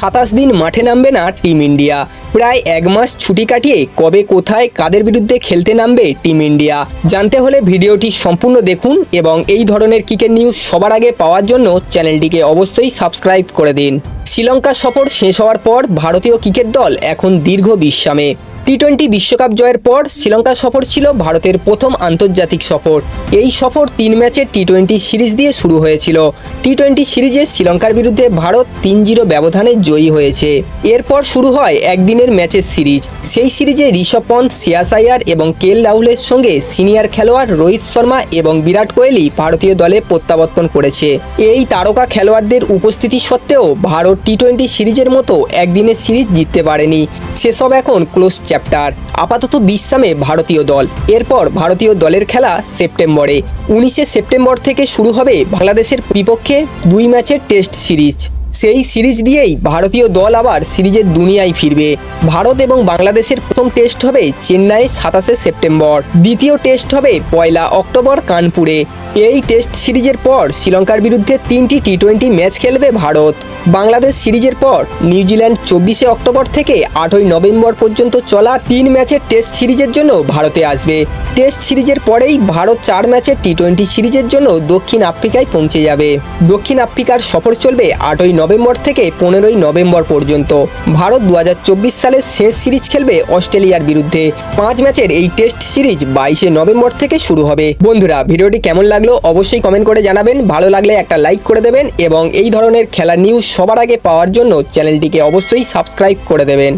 সাতাশ দিন মাঠে নামবে না টিম ইন্ডিয়া। প্রায় এক মাস ছুটি কাটিয়ে কবে কোথায় কাদের বিরুদ্ধে খেলতে নামবে টিম ইন্ডিয়া। জানতে হলে ভিডিওটি সম্পূর্ণ দেখুন এবং এই ধরনের ক্রিকেট নিউজ সবার আগে পাওয়ার জন্য চ্যানেলটিকে অবশ্যই সাবস্ক্রাইব করে দিন। শ্রীলঙ্কা সফর শেষ হওয়ার পর ভারতীয় ক্রিকেট দল এখন দীর্ঘ বিশ্রামে। টি টোয়েন্টি বিশ্বকাপ জয়ের পর শ্রীলঙ্কা সফর ছিল ভারতের প্রথম আন্তর্জাতিক সফর। এই সফর তিন ম্যাচের টি টোয়েন্টি সিরিজ দিয়ে শুরু হয়েছিল। টি টোয়েন্টি সিরিজে শ্রীলঙ্কার বিরুদ্ধে ভারত তিন জিরো ব্যবধানে জয়ী হয়েছে। এরপর শুরু হয় একদিনের ম্যাচের সিরিজ। সেই সিরিজে ঋষভ পন্থ, শ্রেয়াস আয়ার এবং কেএল রাহুলের সঙ্গে সিনিয়র খেলোয়াড় রোহিত শর্মা এবং বিরাট কোহলি ভারতীয় দলে প্রত্যাবর্তন করেছে। এই তারকা খেলোয়াড়দের উপস্থিতি সত্ত্বেও ভারত টি টোয়েন্টি সিরিজের মতো একদিনের সিরিজ জিততে পারেনি। সেসব এখন ক্লোজ চ্যাপ্টার আপাতত বিশ্রামে ভারতীয় দল। এরপর ভারতীয় দলের খেলা সেপ্টেম্বরে। উনিশে সেপ্টেম্বর থেকে শুরু হবে বাংলাদেশের বিপক্ষে দুই ম্যাচের টেস্ট সিরিজ। সেই সিরিজ দিয়েই ভারতীয় দল আবার সিরিজের দুনিয়ায় ফিরবে। ভারত এবং বাংলাদেশের প্রথম টেস্ট হবে চেন্নাইয়ে সাতাশে সেপ্টেম্বর। দ্বিতীয় টেস্ট হবে পয়লা অক্টোবর কানপুরে। এই টেস্ট সিরিজের পর শ্রীলঙ্কার বিরুদ্ধে তিনটি টি টোয়েন্টি ম্যাচ খেলবে ভারত। বাংলাদেশ সিরিজের পর নিউজিল্যান্ড চব্বিশে অক্টোবর থেকে আটই নভেম্বর পর্যন্ত চলা তিন ম্যাচের টেস্ট সিরিজের জন্য ভারতে আসবে। টেস্ট সিরিজের পরেই ভারত চার ম্যাচের টি টোয়েন্টি সিরিজের জন্য দক্ষিণ আফ্রিকায় পৌঁছে যাবে। দক্ষিণ আফ্রিকার সফর চলবে আটই নভেম্বর থেকে পনেরোই নভেম্বর পর্যন্ত। ভারত দু হাজার চব্বিশ সালের শেষ সিরিজ খেলবে অস্ট্রেলিয়ার বিরুদ্ধে। পাঁচ ম্যাচের এই টেস্ট সিরিজ বাইশে নভেম্বর থেকে শুরু হবে। বন্ধুরা, ভিডিওটি কেমন লাগল অবশ্যই কমেন্ট করে জানাবেন। ভালো লাগলে একটা লাইক করে দেবেন এবং এই ধরনের খেলা নিউজ সবার আগে পাওয়ার জন্য চ্যানেলটিকে অবশ্যই সাবস্ক্রাইব করে দেবেন।